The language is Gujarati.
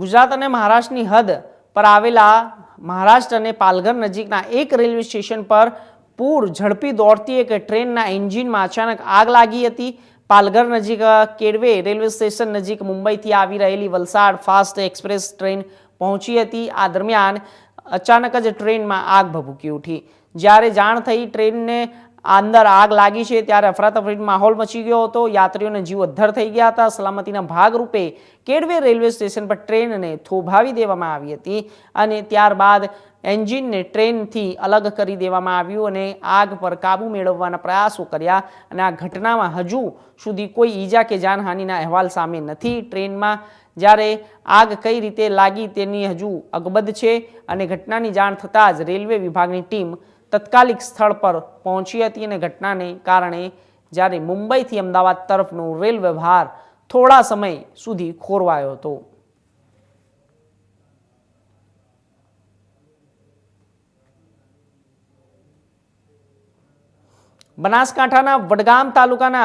ગુજરાત અને મહારાષ્ટ્રની હદ પર આવેલા મહારાષ્ટ્ર અને પાલઘર નજીકના એક રેલવે સ્ટેશન પર પૂર ઝડપી દોડતી એક ટ્રેનના એન્જિનમાં અચાનક આગ લાગી હતી. પાલઘર નજીક કેડવે રેલવે સ્ટેશન નજીક મુંબઈથી આવી રહેલી વલસાડ ફાસ્ટ એક્સપ્રેસ ટ્રેન પહોંચી હતી. આ દરમિયાન અચાનક જ ટ્રેનમાં આગ ભભૂકી ઉઠી. જ્યારે જાણ થઈ, ટ્રેનને અંદર આગ લાગી છે ત્યારે અફરાતફરી માહોલ મચી ગયો હતો. યાત્રીઓને જીવ થઈ ગયા હતા. સલામતીના ભાગરૂપે કેડવે રેલવે સ્ટેશન પર ટ્રેનને થોભાવી દેવામાં આવી હતી અને ત્યારબાદ એન્જિનને ટ્રેનથી અલગ કરી દેવામાં આવ્યું અને આગ પર કાબૂ મેળવવાના પ્રયાસો કર્યા અને આ ઘટનામાં હજુ સુધી કોઈ ઈજા કે જાનહાનિના અહેવાલ સામે નથી. ટ્રેનમાં જ્યારે આગ કઈ રીતે લાગી તેની હજુ અગબદ છે અને ઘટનાની જાણ થતાં જ રેલવે વિભાગની ટીમ તત્કાલિક સ્થળ પર પહોંચી હતી અને ઘટનાને કારણે જ્યારે મુંબઈથી અમદાવાદ તરફનો રેલ વ્યવહાર થોડા સમય સુધી ખોરવાયો હતો. બનાસકાંઠાના વડગામ તાલુકાના